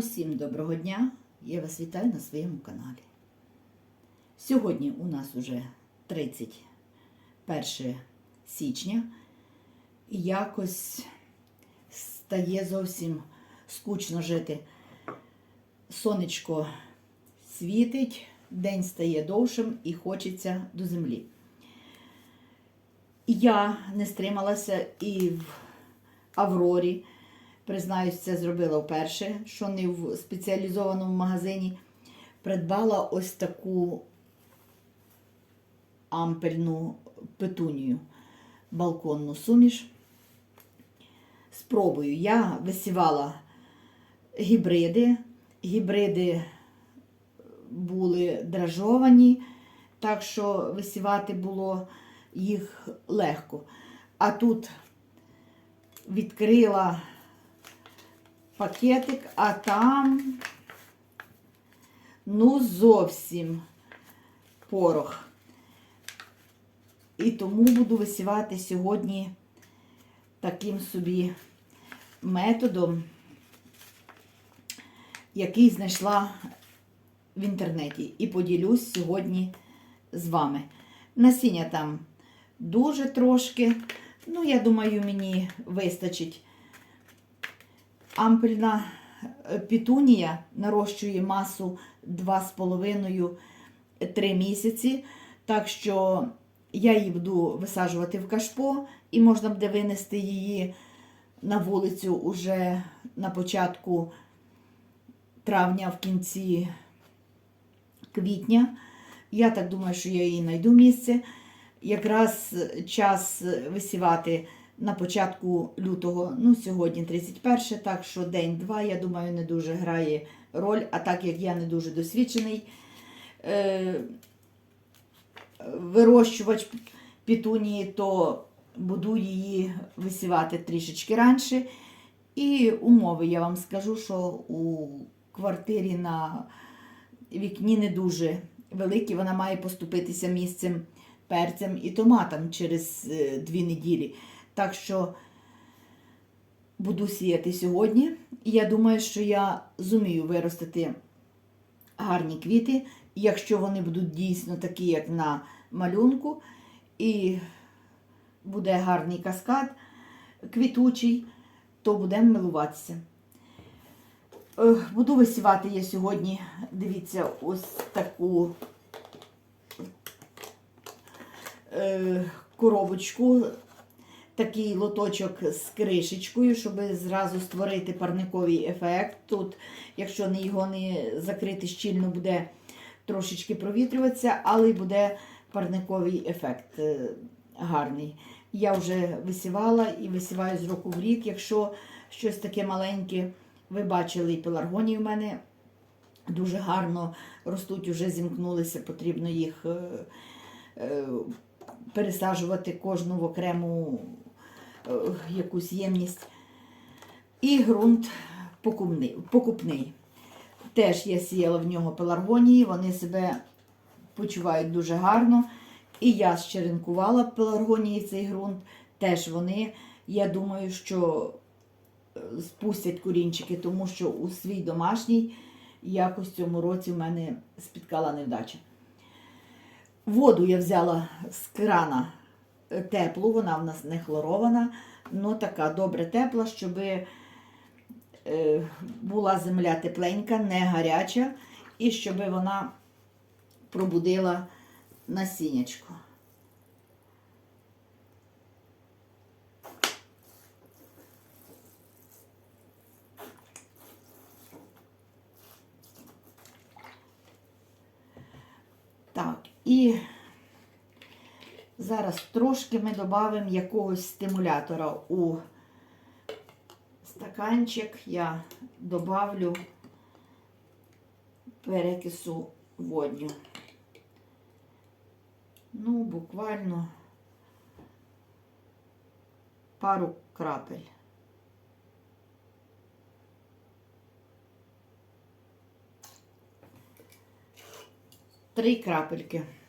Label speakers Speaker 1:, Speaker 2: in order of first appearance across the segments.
Speaker 1: Усім доброго дня! Я вас вітаю на своєму каналі. Сьогодні у нас уже 31 січня. Якось стає зовсім скучно жити. Сонечко світить, день стає довшим і хочеться до землі. Я не стрималася і в Аврорі. Признаюсь, це зробила вперше, що не в спеціалізованому магазині. Придбала ось таку ампельну петунію, балконну суміш. Спробую. Я висівала гібриди. Гібриди були дражовані, так що висівати було їх легко. А тут відкрила пакетик, а там ну зовсім порох. І тому буду висівати сьогодні таким собі методом, який знайшла в інтернеті. І поділюсь сьогодні з вами. Насіння там дуже трошки. Ну, я думаю, мені вистачить. Ампельна е, пітунія нарощує масу 2,5-3 місяці. Так що я її буду висаджувати в кашпо, і можна буде винести її на вулицю уже на початку травня, в кінці квітня. Я так думаю, що я її знайду місце. Якраз час висівати на початку лютого, ну, сьогодні 31, так що день-два, я думаю, не дуже грає роль, а так як я не дуже досвідчений е, вирощувач пітунії, то буду її висівати трішечки раніше. І умови я вам скажу, що у квартирі на вікні не дуже великі, вона має поступитися місцем перцем і томатом через е, дві неділі. Так що буду сіяти сьогодні. І я думаю, що я зумію виростити гарні квіти, якщо вони будуть дійсно такі, як на малюнку, і буде гарний каскад квітучий, то будемо милуватися. Е, Буду висівати я сьогодні, дивіться, ось таку е, коробочку, такий лоточок з кришечкою, щоб зразу створити парниковий ефект. Тут, якщо його не закрити щільно, буде трошечки провітрюватися, але буде парниковий ефект е, гарний. Я вже висівала і висіваю з року в рік. Якщо щось таке маленьке, ви бачили, і пеларгонії в мене дуже гарно ростуть, вже зімкнулися, потрібно їх е, е, пересаджувати кожну в окрему якусь ємність. І ґрунт покупний. Теж я сіяла в нього пеларгонії, вони себе почувають дуже гарно. І я щеренкувала пеларгонії цей ґрунт. Теж вони, я думаю, що е, спустять корінчики, тому що у свій домашній якось цьому році в мене спіткала невдача. Воду я взяла з крана е, теплу, вона в нас не хлорована, але така добре тепла, щоб е, була земля тепленька, не гаряча, і щоб вона пробудила насіннячко. Так, і зараз трошки ми додамо якогось стимулятора у стаканчик. Я добавлю перекису водню. Ну, буквально пару крапель. Три крапельки.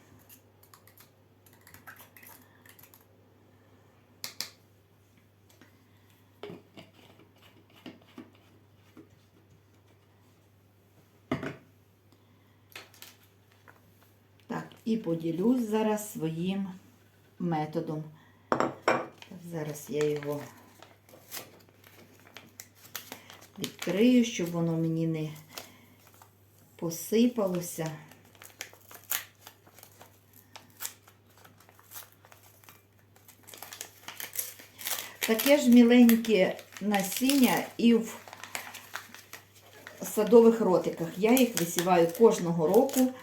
Speaker 1: І поділюсь зараз своїм методом. Зараз я його відкрию, щоб воно мені не посипалося. Таке ж міленьке насіння і в садових ротиках. Я їх висіваю кожного року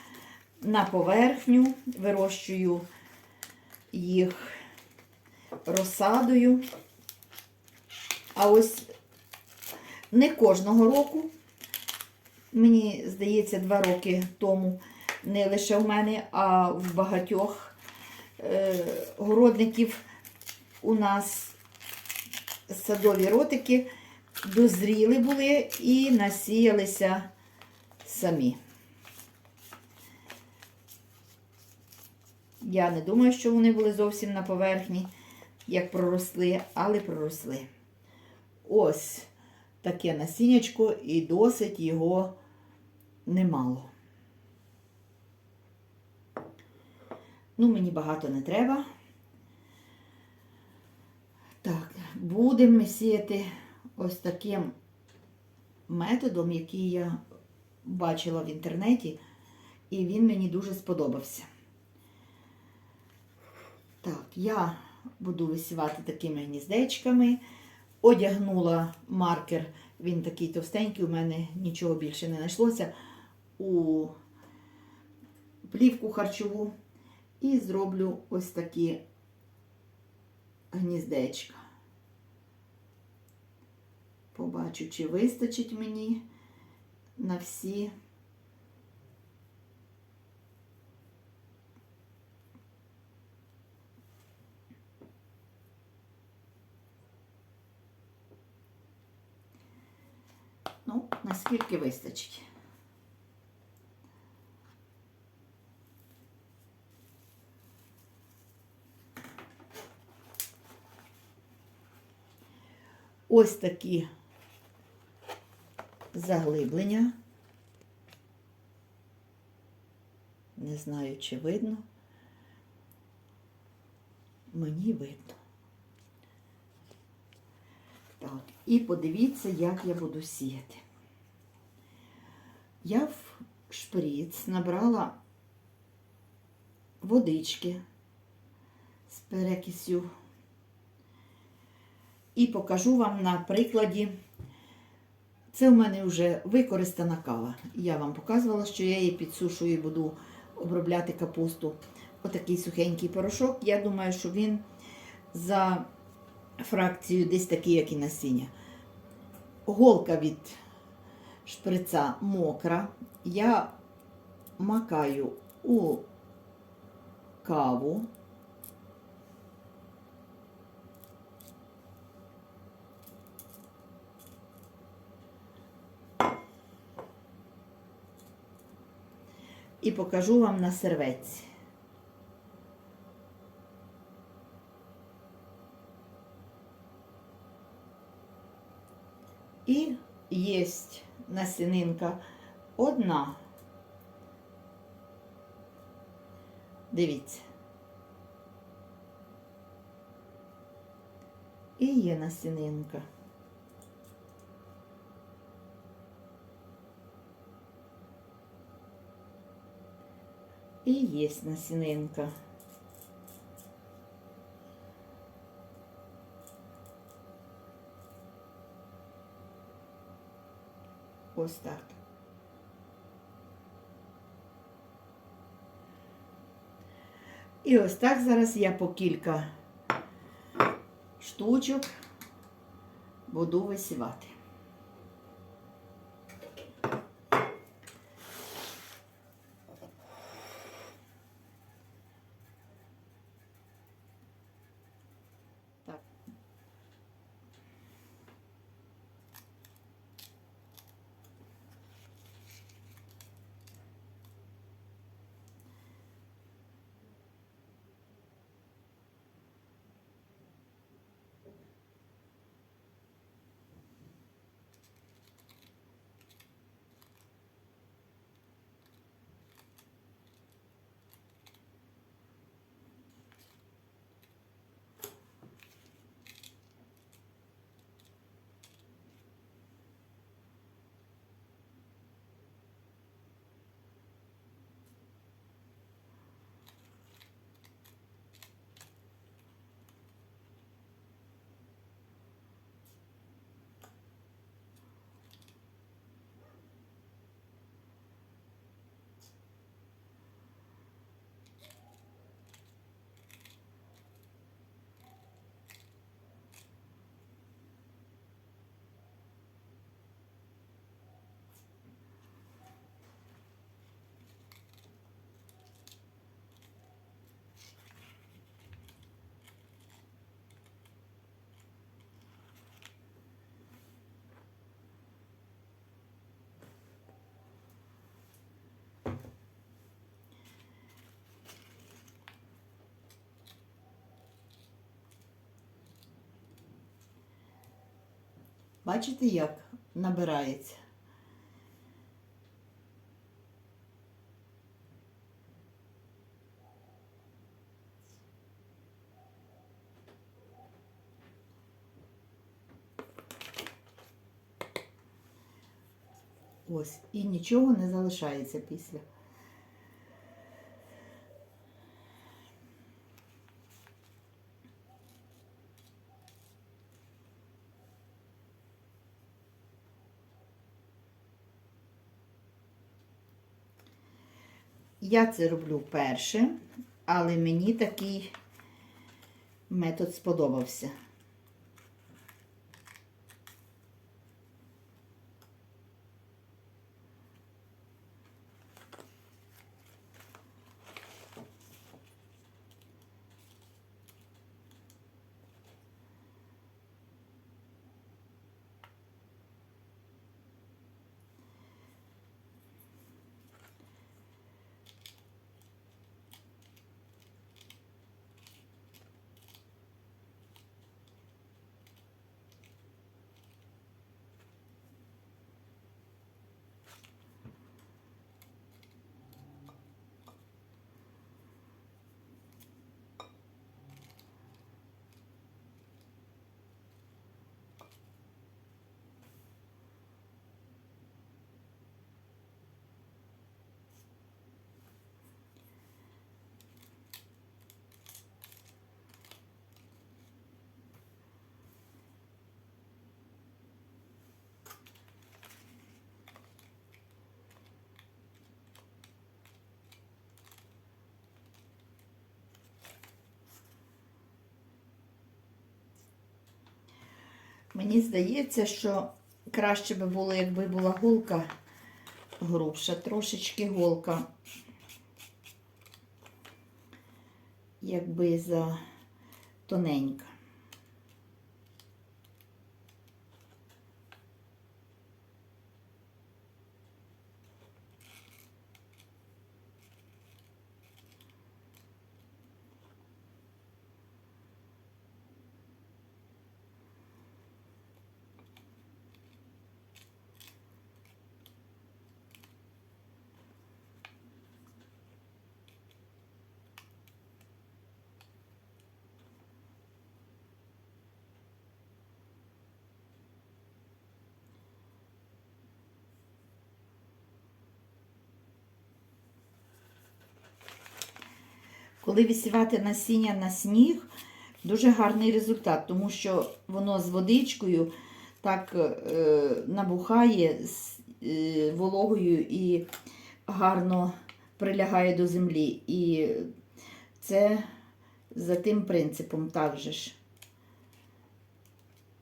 Speaker 1: на поверхню, вирощую їх розсадою. А ось не кожного року, мені здається, два роки тому, не лише в мене, а в багатьох е, городників у нас садові ротики дозріли були і насіялися самі. Я не думаю, що вони були зовсім на поверхні, як проросли, але проросли. Ось таке насіннячко і досить його немало. Ну, мені багато не треба. Так, будемо сіяти ось таким методом, який я бачила в інтернеті, і він мені дуже сподобався. Так, я буду висівати такими гніздечками. Одягнула маркер, він такий товстенький, у мене нічого більше не знайшлося, у плівку харчову. І зроблю ось такі гніздечка. Побачу, чи вистачить мені на всі. Ну, наскільки вистачить. Ось такі заглиблення. Не знаю, чи видно. Мені видно. Так, і подивіться, як я буду сіяти. Я в шприц набрала водички з перекисю і покажу вам на прикладі. Це в мене вже використана кава. Я вам показувала, що я її підсушую і буду обробляти капусту. Отакий сухенький порошок. Я думаю, що він за фракцією десь такий, як і насіння. Голка від шприца мокра. Я макаю у каву. І покажу вам на серветці. І є насінинка одна. Дивіться. І є насінинка. І є насінинка. Ось так. І ось так зараз я по кілька штучок буду висівати. Бачите, як набирається? Ось, і нічого не залишається після. Я це роблю вперше, але мені такий метод сподобався. Мені здається, що краще би було, якби була голка грубша, трошечки голка, якби за тоненька. Коли висівати насіння на сніг, дуже гарний результат, тому що воно з водичкою так е, набухає з е, вологою і гарно прилягає до землі. І це за тим принципом також ж.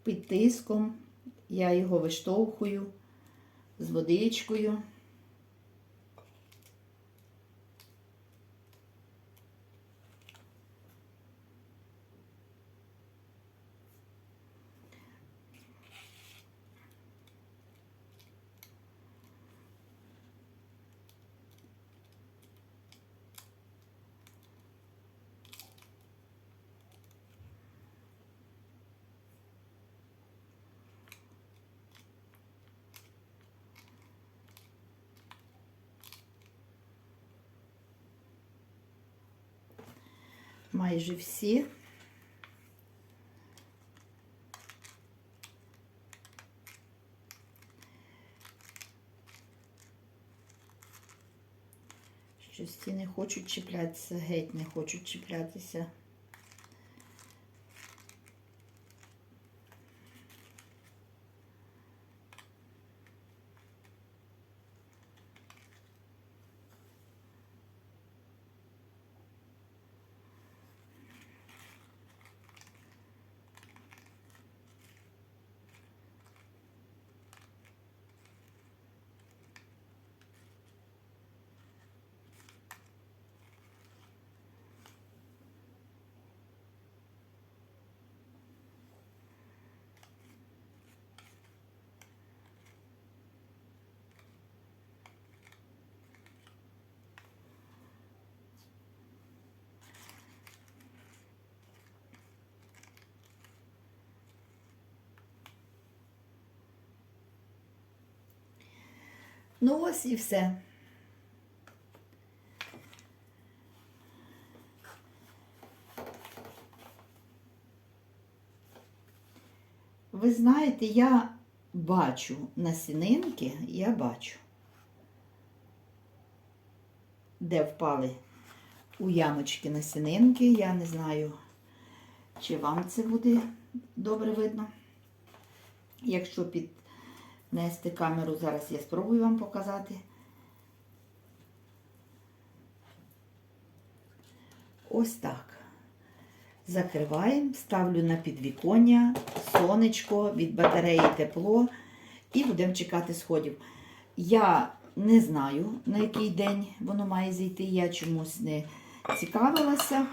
Speaker 1: Під тиском я його виштовхую з водичкою. Майже всі. Щось ці не хочуть чіплятися, геть не хочуть чіплятися. Ну ось і все. Ви знаєте, я бачу насінинки, я бачу, де впали у ямочки насінинки. Я не знаю, чи вам це буде добре видно. Якщо піднести камеру, зараз я спробую вам показати. Ось так. Закриваємо, ставлю на підвіконня, сонечко, від батареї тепло і будемо чекати сходів. Я не знаю, на який день воно має зійти. Я чомусь не цікавилася.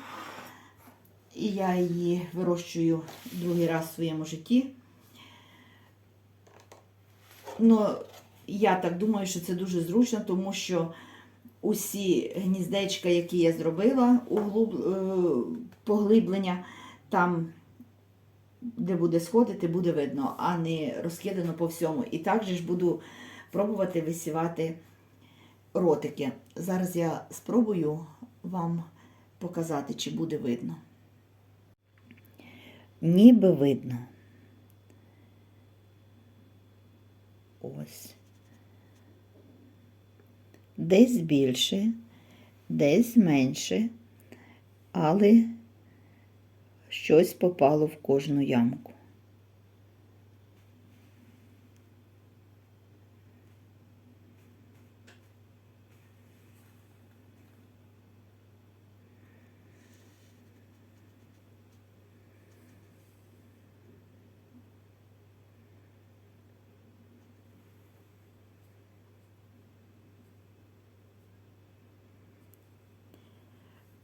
Speaker 1: І я її вирощую другий раз в своєму житті. Ну, я так думаю, що це дуже зручно, тому що усі гніздечка, які я зробила, углуб, е, поглиблення, там, де буде сходити, буде видно, а не розкидано по всьому. І також ж буду пробувати висівати ротики. Зараз я спробую вам показати, чи буде видно. Ніби видно. Ось. Десь більше, десь менше, але щось попало в кожну ямку.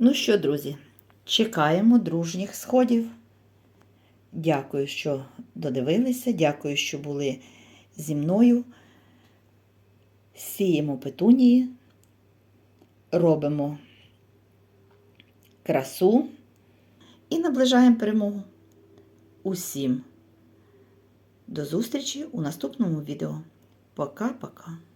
Speaker 1: Ну що, друзі, чекаємо дружніх сходів. Дякую, що додивилися, дякую, що були зі мною. Сіємо петунії, робимо красу і наближаємо перемогу. Усім до зустрічі у наступному відео. Пока-пока.